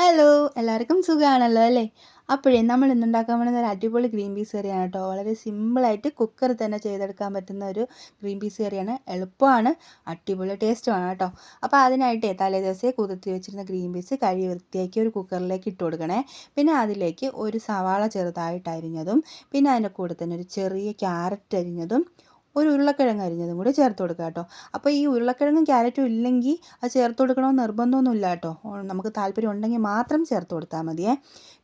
Hello എല്ലാവർക്കും സുഖമാണല്ലോ അല്ലേ? അപ്പോഴേ നമ്മൾ ഇന്ന് ഉണ്ടാക്കാൻ പോകുന്ന ഒരു അടിപൊളി ഗ്രീൻ പീസ് കറിയാണ് കേട്ടോ. വളരെ സിമ്പിളായിട്ട് കുക്കറിൽ തന്നെ ചെയ്തെടുക്കാൻ പറ്റുന്ന ഒരു ഗ്രീൻ പീസ് കറിയാണ്. എളുപ്പമാണ് അടിപൊളി ടേസ്റ്റുമാണ് കേട്ടോ. അപ്പോൾ അതിനായിട്ട് തലേ ദിവസമേ കുതിർത്തി വെച്ചിരുന്ന ഗ്രീൻ പീസ് കഴുകി വൃത്തിയാക്കി ഒരു കുക്കറിലേക്ക് ഇട്ട് കൊടുക്കണേ. പിന്നെ അതിലേക്ക് ഒരു സവാള ചെറുതായിട്ട് അരിഞ്ഞതും പിന്നെ അതിന്റെ കൂടെ തന്നെ ഒരു ചെറിയ ക്യാരറ്റ് അരിഞ്ഞതും ഒരു ഉരുളക്കിഴങ്ങ് അരിഞ്ഞതും കൂടി ചേർത്ത് കൊടുക്കുക കേട്ടോ. അപ്പോൾ ഈ ഉരുളക്കിഴങ്ങും ക്യാരറ്റും ഇല്ലെങ്കിൽ അത് ചേർത്ത് കൊടുക്കണമെന്ന് നിർബന്ധമൊന്നുമില്ല കേട്ടോ. നമുക്ക് താല്പര്യം ഉണ്ടെങ്കിൽ മാത്രം ചേർത്ത് കൊടുത്താൽ മതിയേ.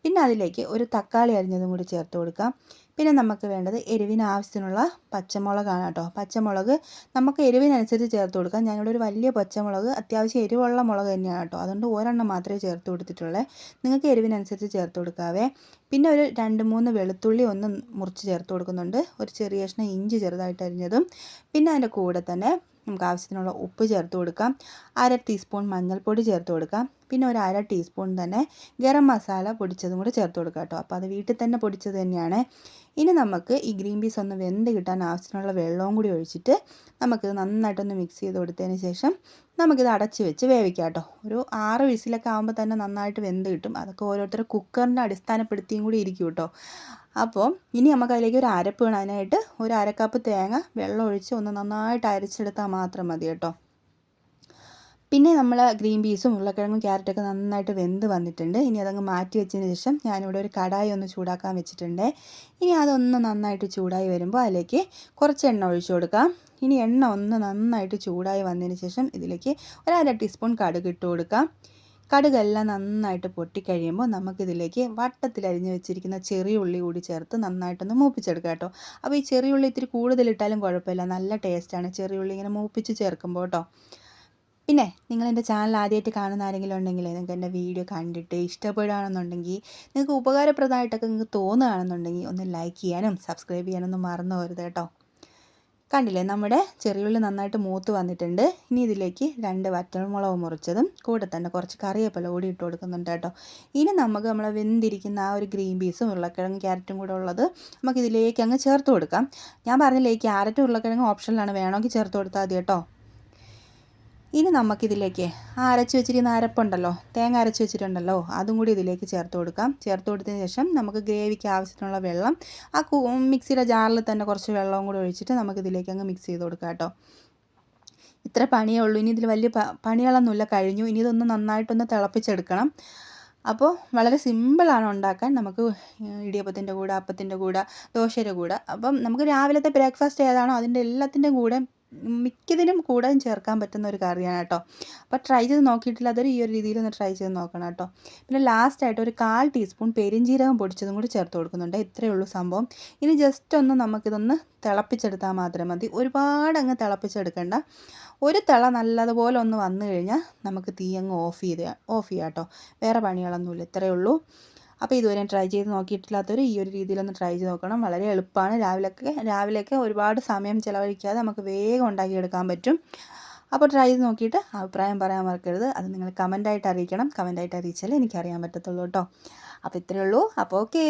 പിന്നെ അതിലേക്ക് ഒരു തക്കാളി അരിഞ്ഞതും കൂടി ചേർത്ത് കൊടുക്കാം. പിന്നെ നമുക്ക് വേണ്ടത് എരിവിന് ആവശ്യത്തിനുള്ള പച്ചമുളകാണ് കേട്ടോ. പച്ചമുളക് നമുക്ക് എരിവിനനുസരിച്ച് ചേർത്ത് കൊടുക്കാം. ഞങ്ങളുടെ ഒരു വലിയ പച്ചമുളക് അത്യാവശ്യം എരിവുള്ള മുളക് തന്നെയാണ് കേട്ടോ. അതുകൊണ്ട് ഒരെണ്ണം മാത്രമേ ചേർത്ത് കൊടുത്തിട്ടുള്ളൂ. നിങ്ങൾക്ക് എരിവിനനുസരിച്ച് ചേർത്ത് കൊടുക്കാവേ. പിന്നെ ഒരു രണ്ട് മൂന്ന് വെളുത്തുള്ളി ഒന്ന് മുറിച്ച് ചേർത്ത് കൊടുക്കുന്നുണ്ട്. ഒരു ചെറിയ കഷ്ണം ഇഞ്ചി ചെറുതായിട്ട് അരിഞ്ഞതും. പിന്നെ അതിന്റെ കൂടെ തന്നെ നമുക്ക് ആവശ്യത്തിനുള്ള ഉപ്പ് ചേർത്ത് കൊടുക്കാം. അര ടീസ്പൂൺ മഞ്ഞൾപ്പൊടി ചേർത്ത് കൊടുക്കാം. പിന്നെ ഒരു അര ടീസ്പൂൺ തന്നെ ഗരം മസാല പൊടിച്ചതും കൂടി ചേർത്ത് കൊടുക്കാം കേട്ടോ. അപ്പോൾ അത് വീട്ടിൽ തന്നെ പൊടിച്ചത് തന്നെയാണ്. ഇനി നമുക്ക് ഈ ഗ്രീൻ പീസ് ഒന്ന് വെന്ത് കിട്ടാൻ ആവശ്യത്തിനുള്ള വെള്ളവും കൂടി ഒഴിച്ചിട്ട് നമുക്കിത് നന്നായിട്ടൊന്ന് മിക്സ് ചെയ്ത് കൊടുത്തതിന് ശേഷം നമുക്കിത് അടച്ച് വെച്ച് വേവിക്കാം കേട്ടോ. ഒരു ആറ് വിസിലൊക്കെ ആകുമ്പോൾ തന്നെ നന്നായിട്ട് വെന്ത് കിട്ടും. അതൊക്കെ ഓരോരുത്തർ കുക്കറിന്റെ അടിസ്ഥാനപ്പെടുത്തിയും കൂടി ഇരിക്കും കേട്ടോ. അപ്പോൾ ഇനി നമുക്ക് അതിലേക്ക് ഒരു അരപ്പ് വേണം. അതിനായിട്ട് ഒരു അരക്കപ്പ് തേങ്ങ വെള്ളം ഒഴിച്ച് ഒന്ന് നന്നായിട്ട് അരച്ചെടുത്താൽ മാത്രം മതി കേട്ടോ. പിന്നെ നമ്മൾ ഗ്രീൻ പീസും ഉരുളക്കിഴങ്ങും ക്യാരറ്റൊക്കെ നന്നായിട്ട് വെന്ത് വന്നിട്ടുണ്ട്. ഇനി അതങ്ങ് മാറ്റി വെച്ചതിന് ശേഷം ഞാനിവിടെ ഒരു കടായി ഒന്ന് ചൂടാക്കാൻ വെച്ചിട്ടുണ്ട്. ഇനി അതൊന്ന് നന്നായിട്ട് ചൂടായി വരുമ്പോൾ അതിലേക്ക് കുറച്ച് എണ്ണ ഒഴിച്ചു കൊടുക്കാം. ഇനി എണ്ണ ഒന്ന് നന്നായിട്ട് ചൂടായി വന്നതിന് ശേഷം ഇതിലേക്ക് ഒരര ടീസ്പൂൺ കടുക് ഇട്ട് കൊടുക്കാം. കടുകെല്ലാം നന്നായിട്ട് പൊട്ടിക്കഴിയുമ്പോൾ നമുക്കിതിലേക്ക് വട്ടത്തിൽ അരിഞ്ഞു വെച്ചിരിക്കുന്ന ചെറിയ ഉള്ളി കൂടി ചേർത്ത് നന്നായിട്ടൊന്ന് മൂപ്പിച്ചെടുക്കാം കേട്ടോ. അപ്പോൾ ഈ ചെറിയ ഉള്ളി ഇത്തിരി കൂടുതലിട്ടാലും കുഴപ്പമില്ല. നല്ല ടേസ്റ്റാണ് ചെറിയ ഉള്ളി ഇങ്ങനെ മൂപ്പിച്ച് ചേർക്കുമ്പോൾ കേട്ടോ. പിന്നെ നിങ്ങൾ എന്റെ ചാനൽ ആദ്യമായിട്ട് കാണുന്ന ആരെങ്കിലും ഉണ്ടെങ്കിൽ നിങ്ങൾക്ക് എന്റെ വീഡിയോ കണ്ടിട്ട് ഇഷ്ടപ്പെടുകയാണെന്നുണ്ടെങ്കിൽ നിങ്ങൾക്ക് ഉപകാരപ്രദമായിട്ടൊക്കെ നിങ്ങൾക്ക് തോന്നുകയാണെന്നുണ്ടെങ്കിൽ ഒന്ന് ലൈക്ക് ചെയ്യാനും സബ്സ്ക്രൈബ് ചെയ്യാനൊന്നും മറന്നു പോകരുത് കേട്ടോ. കണ്ടില്ലേ നമ്മുടെ ചെറിയുള്ളി നന്നായിട്ട് മൂത്ത് വന്നിട്ടുണ്ട്. ഇനി ഇതിലേക്ക് രണ്ട് വറ്റൽമുളക് മുറിച്ചതും കൂടെ തന്നെ കുറച്ച് കറിവേപ്പില കൂടി ഇട്ട് കൊടുക്കുന്നുണ്ട് കേട്ടോ. ഇനി നമുക്ക് നമ്മൾ വെന്തിരിക്കുന്ന ആ ഒരു ഗ്രീൻ പീസും ഉരുളക്കിഴങ്ങ് ക്യാരറ്റും കൂടെ ഉള്ളത് നമുക്ക് ഇതിലേക്ക് അങ്ങ് ചേർത്ത് കൊടുക്കാം. ഞാൻ പറഞ്ഞില്ലേ ക്യാരറ്റും ഉരുളക്കിഴങ്ങും ഓപ്ഷനിലാണ് വേണമെങ്കിൽ ചേർത്ത് കൊടുത്താൽ മതി കേട്ടോ. ഇനി നമുക്കിതിലേക്ക് ആ അരച്ച് വെച്ചിരിക്കുന്ന അരപ്പുണ്ടല്ലോ തേങ്ങ അരച്ച് വെച്ചിട്ടുണ്ടല്ലോ അതും കൂടി ഇതിലേക്ക് ചേർത്ത് കൊടുക്കാം. ചേർത്ത് കൊടുത്തതിന് ശേഷം നമുക്ക് ഗ്രേവിക്ക് ആവശ്യത്തിനുള്ള വെള്ളം ആ മിക്സിയുടെ ജാറിൽ തന്നെ കുറച്ച് വെള്ളവും കൂടി ഒഴിച്ചിട്ട് നമുക്കിതിലേക്ക് അങ്ങ് മിക്സ് ചെയ്ത് കൊടുക്കാം കേട്ടോ. ഇത്ര പണിയേ ഉള്ളൂ. ഇനി ഇതിൽ വലിയ പണികളൊന്നുമില്ല. കഴിഞ്ഞു. ഇനി ഇതൊന്ന് നന്നായിട്ടൊന്ന് തിളപ്പിച്ചെടുക്കണം. അപ്പോൾ വളരെ സിമ്പിളാണ് ഉണ്ടാക്കാൻ. നമുക്ക് ഇടിയപ്പത്തിന്റെ കൂടെ അപ്പത്തിന്റെ കൂടെ ദോശയുടെ കൂടെ. അപ്പം നമുക്ക് രാവിലത്തെ ബ്രേക്ക്ഫാസ്റ്റ് ഏതാണോ അതിന്റെ എല്ലാത്തിന്റെ കൂടെ മിക്കതിനും കൂടാൻ ചേർക്കാൻ പറ്റുന്ന ഒരു കറിയാണ് കേട്ടോ. അപ്പോൾ ട്രൈ ചെയ്ത് നോക്കിയിട്ടില്ല. അതൊരു ഈ ഒരു രീതിയിൽ ഒന്ന് ട്രൈ ചെയ്ത് നോക്കണം കേട്ടോ. പിന്നെ ലാസ്റ്റായിട്ട് ഒരു കാൽ ടീസ്പൂൺ പെരിഞ്ചീരകം പൊടിച്ചതും കൂടി ചേർത്ത് കൊടുക്കുന്നുണ്ട്. ഇത്രയേ ഉള്ളൂ സംഭവം. ഇനി ജസ്റ്റ് ഒന്ന് നമുക്കിതൊന്ന് തിളപ്പിച്ചെടുത്താൽ മാത്രം മതി. ഒരുപാട് അങ്ങ് തിളപ്പിച്ചെടുക്കേണ്ട. ഒരു തിള നല്ലതുപോലെ ഒന്ന് വന്നു കഴിഞ്ഞാൽ നമുക്ക് തീ അങ്ങ് ഓഫ് ചെയ്ത് ഓഫ് ചെയ്യാം കേട്ടോ. വേറെ പണികളൊന്നുമില്ല. ഇത്രയേ ഉള്ളൂ. അപ്പോൾ ഇതുവരെ ട്രൈ ചെയ്ത് നോക്കിയിട്ടില്ലാത്തവർ ഈ ഒരു രീതിയിലൊന്ന് ട്രൈ ചെയ്ത് നോക്കണം. വളരെ എളുപ്പമാണ് രാവിലെയൊക്കെ രാവിലെയൊക്കെ ഒരുപാട് സമയം ചിലവഴിക്കാതെ നമുക്ക് വേഗം ഉണ്ടാക്കിയെടുക്കാൻ പറ്റും. അപ്പോൾ ട്രൈ ചെയ്ത് നോക്കിയിട്ട് അഭിപ്രായം പറയാൻ മറക്കരുത്. അത് നിങ്ങൾ കമന്റായിട്ട് അറിയിക്കണം. കമന്റായിട്ട് അറിയിച്ചാലേ എനിക്കറിയാൻ പറ്റത്തുള്ളൂ കേട്ടോ. അപ്പോൾ ഇത്രയേ ഉള്ളൂ. അപ്പോൾ ഓക്കേ